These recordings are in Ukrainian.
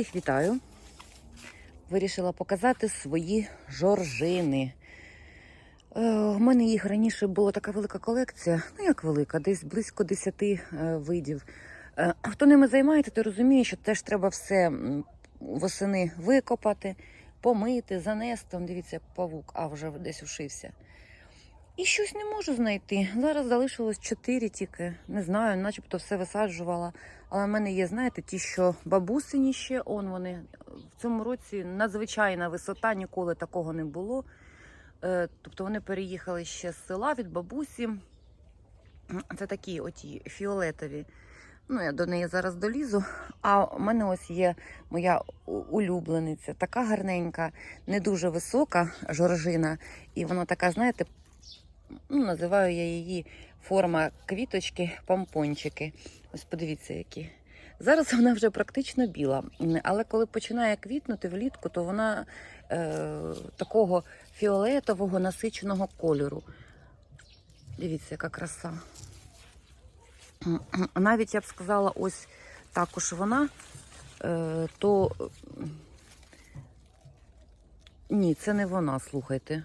Всіх вітаю. Вирішила показати свої жоржини. Е, У мене їх раніше була така велика колекція. Ну як велика, десь близько 10 е, видів. Е, Хто ними займається, то розуміє, що теж треба все восени викопати, помити, занести. Дивіться, павук, а вже десь ушився. І щось не можу знайти. Зараз залишилось 4 тільки. Не знаю, начебто все висаджувала. Але в мене є, знаєте, ті, що бабусині ще, он вони. В цьому році надзвичайна висота, ніколи такого не було. Е, Тобто вони переїхали ще з села від бабусі. Це такі оті фіолетові. Ну, я до неї зараз долізу. А в мене ось є моя улюблениця, така гарненька, не дуже висока жоржина. І вона така, знаєте, ну, називаю я її форма квіточки, помпончики. Ось подивіться, які. Зараз вона вже практично біла, але коли починає квітнути влітку, то вона е, такого фіолетового насиченого кольору. Дивіться, яка краса. Навіть я б сказала, ось також вона, е, то ні, це не вона, слухайте.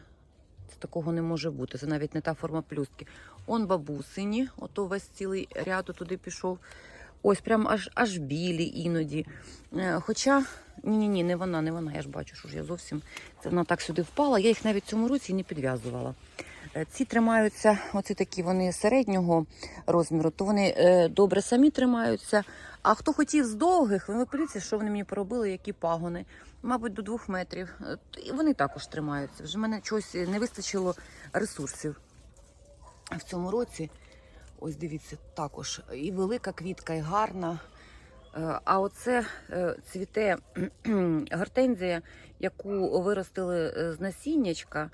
Такого не може бути. Це навіть не та форма плюстки. Он бабусині, ото весь цілий ряд туди пішов. Ось прям аж аж білі іноді. Е, Хоча, ні-ні, ні, не вона, не вона. Я ж бачу, що ж я зовсім це вона так сюди впала. Я їх навіть цьому році не підв'язувала. Е, Ці тримаються, оці такі вони середнього розміру, то вони е, добре самі тримаються. А хто хотів з довгих, ви подивіться, що вони мені поробили, які пагони. Мабуть, до двох метрів. Е, І вони також тримаються. Вже в мене чогось не вистачило ресурсів в цьому році. Ось дивіться, також і велика квітка, і гарна. А оце цвіте гортензія, яку виростили з насіннячка.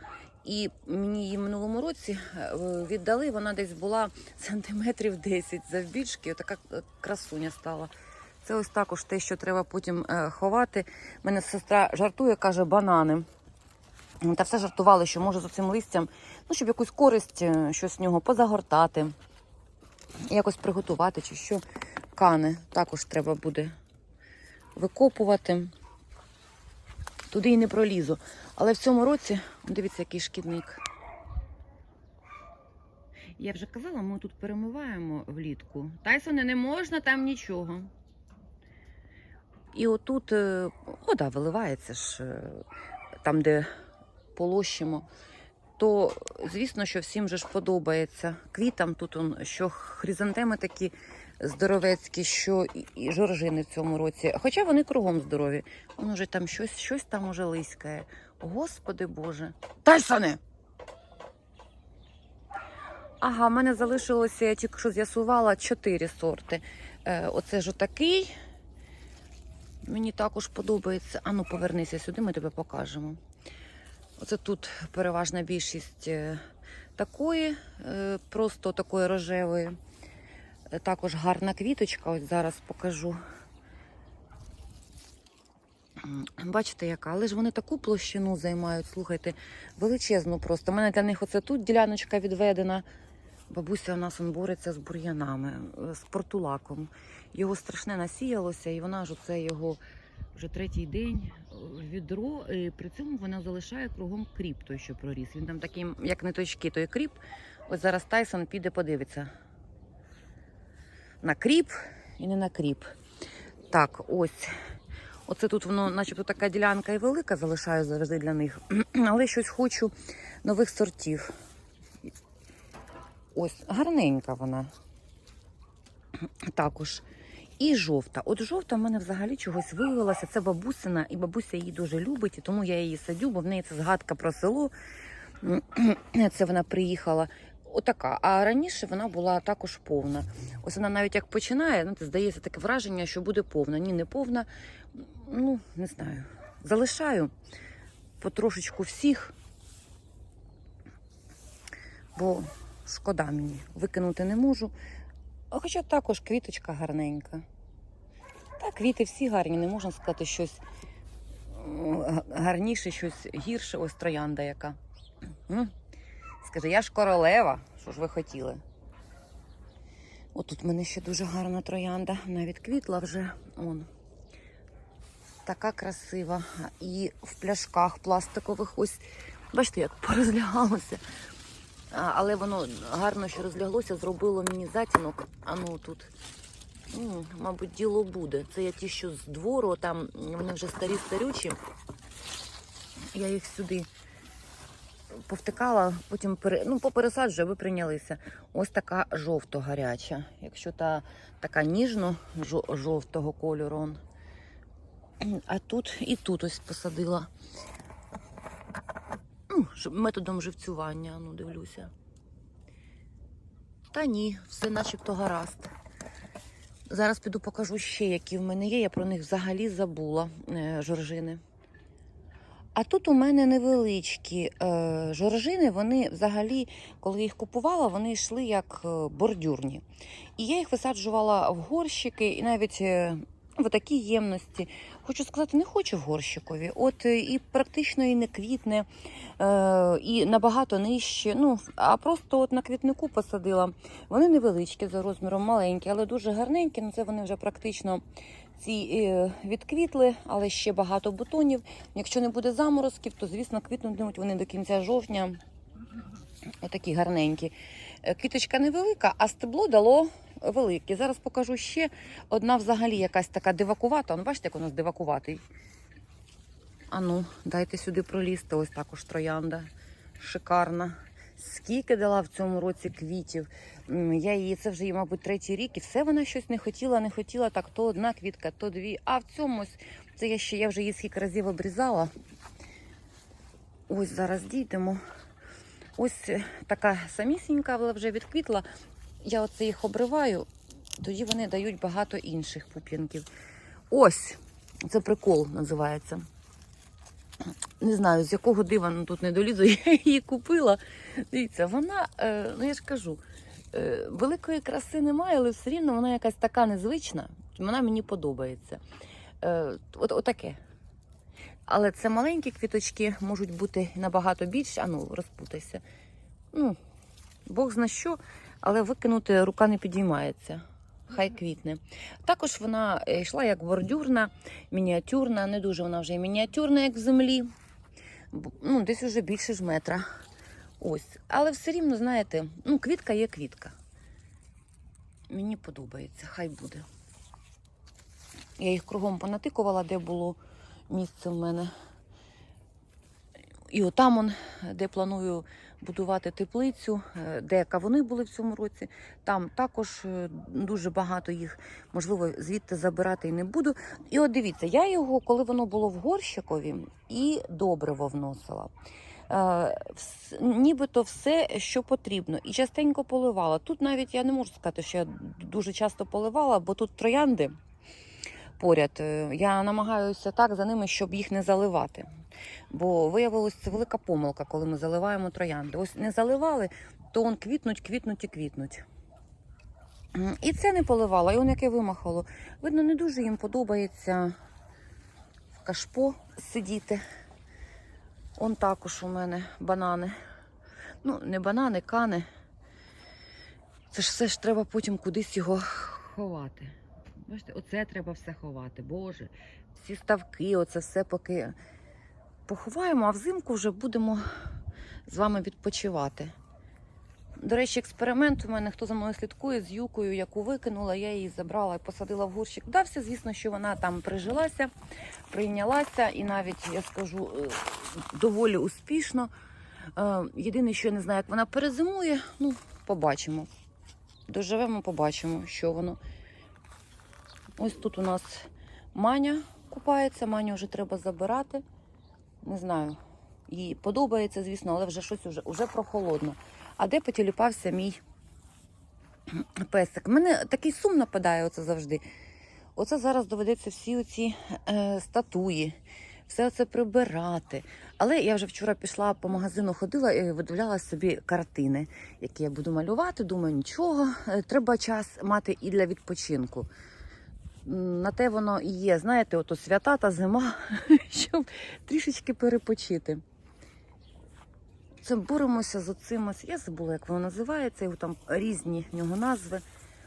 І мені її минулому році е, віддали. Вона десь була сантиметрів 10 завбільшки. Така е, красуня стала. Це ось також те, що треба потім е, ховати. Мене сестра жартує, каже, банани. Та все жартували, що може з цим листям, ну, щоб якусь користь, щось з нього позагортати, якось приготувати чи що. Кани також треба буде викопувати. Туди і не пролізу. Але в цьому році, дивіться, який шкідник. Я вже казала, ми тут перемиваємо влітку. Тайсони не можна там нічого. І отут е, вода виливається ж е, там, де полощимо. То, звісно, що всім же ж подобається. Квітам тут он, що хризантеми такі здоровецькі, що і, жоржини в цьому році. Хоча вони кругом здорові. Воно вже там щось, щось там уже лискає. Господи Боже. Тайсоне! Ага, в мене залишилося, я тільки що з'ясувала, чотири сорти. Е, оце ж отакий. Мені також подобається. Ану, повернися сюди, ми тебе покажемо. Оце тут переважна більшість е, такої, е, просто такої рожевої. Е, Також гарна квіточка, ось зараз покажу. Бачите, яка, але ж вони таку площину займають, слухайте, величезну просто. У мене для них оце тут діляночка відведена. Бабуся у нас он бореться з бур'янами, з портулаком. Його страшне насіялося, і вона ж оце його вже третій день е, відро. І при цьому вона залишає кругом кріп той, що проріс. Він там такий, як ниточки, той кріп. Ось зараз Тайсон піде подивиться. На кріп і не на кріп. Так, ось. Оце тут воно, начебто, така ділянка і велика, залишаю завжди для них. Але щось хочу нових сортів. Ось, гарненька вона. Також. І жовта. От жовта в мене взагалі чогось виявилася. Це бабусина, і бабуся її дуже любить, і тому я її садю, бо в неї це згадка про село. Це вона приїхала. Отака. А раніше вона була також повна. Ось вона навіть як починає, ну, здається таке враження, що буде повна. Ні, не повна. Ну, не знаю. Залишаю потрошечку всіх, бо шкода мені. Викинути не можу. А Хоча також квіточка гарненька. Та квіти всі гарні, не можна сказати щось гарніше, щось гірше. Ось троянда яка. Скажи, я ж королева. Що ж ви хотіли? Отут в мене ще дуже гарна троянда. Навіть квітла вже. Он. Така красива. І в пляшках пластикових ось. Бачите, як порозлягалося. Але воно гарно що розляглося, зробило мені затінок. А ну тут, м, мабуть, діло буде. Це я ті, що з двору, там вони вже старі старючі. Я їх сюди повтикала, потім пере... ну, попересаджую, аби прийнялися. Ось така жовто-гаряча. Якщо та така ніжно-жовтого кольору. А тут і тут ось посадила. Методом живцювання, ну, дивлюся. Та ні, все начебто гаразд. Зараз піду покажу ще, які в мене є. Я про них взагалі забула е, жоржини. А тут у мене невеличкі е, жоржини. Вони взагалі, коли я їх купувала, вони йшли як е, бордюрні. І я їх висаджувала в горщики і навіть в такій ємності. Хочу сказати, не хочу в горщикові. От е, і практично і не квітне, е, і набагато нижче. Ну, а просто от на квітнику посадила. Вони невеличкі за розміром, маленькі, але дуже гарненькі. Ну, це вони вже практично ці е, відквітли, але ще багато бутонів. Якщо не буде заморозків, то звісно квітнутимуть вони до кінця жовтня. Отакі гарненькі. Квіточка невелика, а стебло дало велике. Зараз покажу ще одна взагалі якась така дивакувата. Ну, бачите, як у нас дивакуватий. Ану, дайте сюди пролізти. Ось також троянда. Шикарна. Скільки дала в цьому році квітів. Я її, це вже їй, мабуть, третій рік, і все вона щось не хотіла, не хотіла. Так, то одна квітка, то дві. А в цьому ось, це я ще я вже її скільки разів обрізала. Ось зараз дійдемо. Ось е, така самісінька, але вже відквітла. Я оце їх обриваю, тоді вони дають багато інших пуп'янків. Ось, це прикол називається. Не знаю, з якого дива ну, тут не долізу, я її купила. Дивіться, вона, е, ну я ж кажу, е, великої краси немає, але все рівно вона якась така незвична. Вона мені подобається. Е, от, отаке. Але це маленькі квіточки можуть бути набагато більше. А ну, розпутайся. Ну, Бог зна що, але викинути рука не підіймається. Хай квітне. Також вона е, йшла як бордюрна, мініатюрна, не дуже вона вже і мініатюрна, як в землі. Ну, десь уже більше ж метра. Ось. Але все рівно, знаєте, ну, квітка є квітка. Мені подобається, хай буде. Я їх кругом понатикувала, де було місце в мене. І отам, он, де планую будувати теплицю, е, де кавуни були в цьому році. Там також е, дуже багато їх, можливо, звідти забирати і не буду. І от дивіться, я його, коли воно було в горщикові, і добриво вносила. Е, Нібито все, що потрібно, і частенько поливала. Тут навіть я не можу сказати, що я дуже часто поливала, бо тут троянди поряд. Я намагаюся так за ними, щоб їх не заливати. Бо виявилось, це велика помилка, коли ми заливаємо троянди. Ось не заливали, то он квітнуть, квітнуть і квітнуть. І це не поливала, і он яке вимахало. Видно, не дуже їм подобається в кашпо сидіти. Он також у мене банани. Ну, не банани, кани. Це ж все ж треба потім кудись його ховати. Бачите, оце треба все ховати. Боже, всі ставки, оце все поки поховаємо, а взимку вже будемо з вами відпочивати. До речі, експеримент у мене, хто за мною слідкує, з юкою, яку викинула, я її забрала і посадила в горщик. Вдався, звісно, що вона там прижилася, прийнялася і навіть, я скажу, е, доволі успішно. Е, Єдине, що я не знаю, як вона перезимує, ну, побачимо. Доживемо, побачимо, що воно. Ось тут у нас Маня купається, Маню вже треба забирати. Не знаю. Їй подобається, звісно, але вже щось уже, уже прохолодно. А де потіліпався мій песик? Мене такий сум нападає оце завжди. Оце зараз доведеться всі оці е, статуї, все це прибирати. Але я вже вчора пішла по магазину, ходила і видивляла собі картини, які я буду малювати. Думаю, нічого, е, треба час мати і для відпочинку. На те воно і є, знаєте, ото свята та зима, щоб трішечки перепочити. Це боремося з оцим. ось- Я забула, як воно називається, його там різні в нього назви.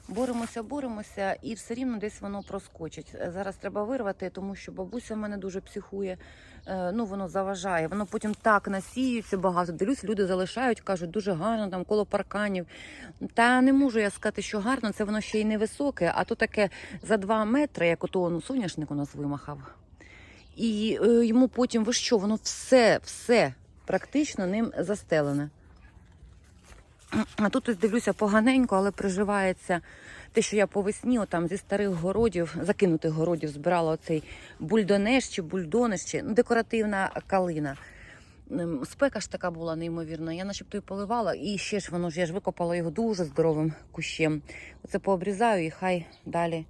Боремося, боремося, і все рівно десь воно проскочить. Зараз треба вирвати, тому що бабуся в мене дуже психує. Е, Ну, воно заважає. Воно потім так насіюється багато. Дивлюсь, люди залишають, кажуть, дуже гарно там коло парканів. Та не можу я сказати, що гарно, це воно ще й невисоке, а то таке за два метри, як ото ну, соняшник у нас вимахав. І е, йому потім ви що, воно все, все практично ним застелене. А тут ось дивлюся поганенько, але приживається те, що я по весні там зі старих городів, закинутих городів, збирала оцей бульдонеш чи бульдонеш, чи ну, декоративна калина. Ем, Спека ж така була неймовірна. Я начебто і поливала, і ще ж воно ж я ж викопала його дуже здоровим кущем. Оце пообрізаю і хай далі.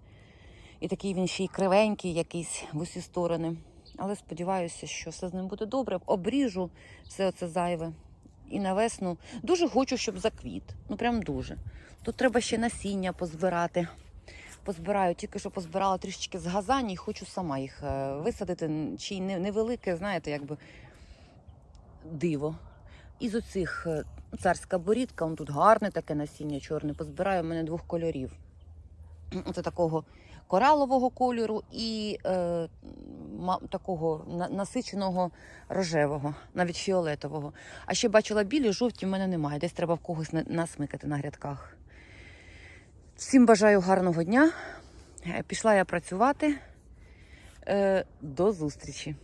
І такий він ще й кривенький, якийсь в усі сторони. Але сподіваюся, що все з ним буде добре. Обріжу все оце зайве. І на весну дуже хочу, щоб заквіт. Ну прям дуже. Тут треба ще насіння позбирати. Позбираю, тільки що позбирала трішечки з газані і хочу сама їх е, висадити. Чи невелике, знаєте, якби диво. Із оцих е, царська борідка, он тут гарне таке насіння чорне. Позбираю в мене двох кольорів. Це такого коралового кольору і е, такого насиченого рожевого, навіть фіолетового. А ще бачила білі, жовті в мене немає. Десь треба в когось насмикати на грядках. Всім бажаю гарного дня. Е, Пішла я працювати. Е, До зустрічі.